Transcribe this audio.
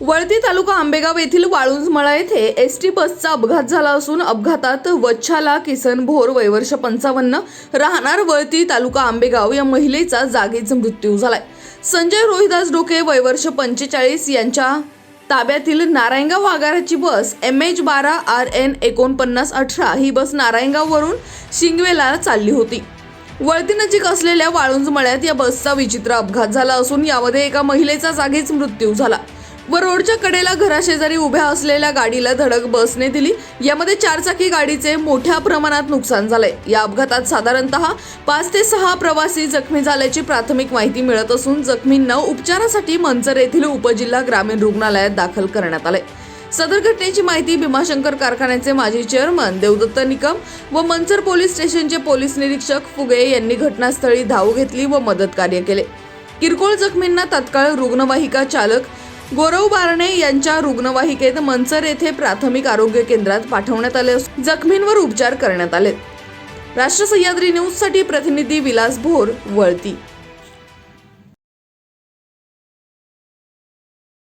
वळती तालुका आंबेगाव येथील वाळुंजमळा येथे S T बसचा अपघात झाला असून अपघातात वच्छाला किसन भोर वयवर्ष पंचावन्न राहणार वळती तालुका आंबेगाव या महिलेचा जागीच मृत्यू झालाय. संजय रोहिदास डोके वयवर्ष पंचेचाळीस यांच्या ताब्यातील नारायणगाव आगाराची बस एम एच बारा आर एन एकोणपन्नास अठरा ही बस नारायणगाववरून शिंगवेला चालली होती. वळती नजीक असलेल्या वाळुंज मळ्यात या बसचा विचित्र अपघात झाला असून यामध्ये एका महिलेचा जागीच मृत्यू झाला. व रोडच्या कडेला घराशेजारी उभ्या असलेल्या गाडीला धडक बसने दिली. यामध्ये चारचाकी गाडीचे मोठ्या प्रमाणात नुकसान झाले या अपघातात साधारणतः पाच ते सहा प्रवासी जखमी झाल्याची प्राथमिक माहिती मिळत असून जखमींना उपचारासाठी मंचर येथील उपजिल्हा ग्रामीण रुग्णालयात दाखल करण्यात आले सदर घटनेची माहिती भीमाशंकर कारखान्याचे माजी चेअरमन देवदत्त निकम व मंचर पोलीस स्टेशनचे पोलीस निरीक्षक फुगे यांनी घटनास्थळी धाव घेतली व मदत कार्य केले. किरकोळ जखमींना तत्काळ रुग्णवाहिका चालक गोरव बारणे यांच्या रुग्णवाहिकेत मंचर येथे प्राथमिक आरोग्य केंद्रात पाठवण्यात आले असून जखमींवर उपचार करण्यात आले राष्ट्र सह्याद्री न्यूजसाठी प्रतिनिधी विलास भोर वळती.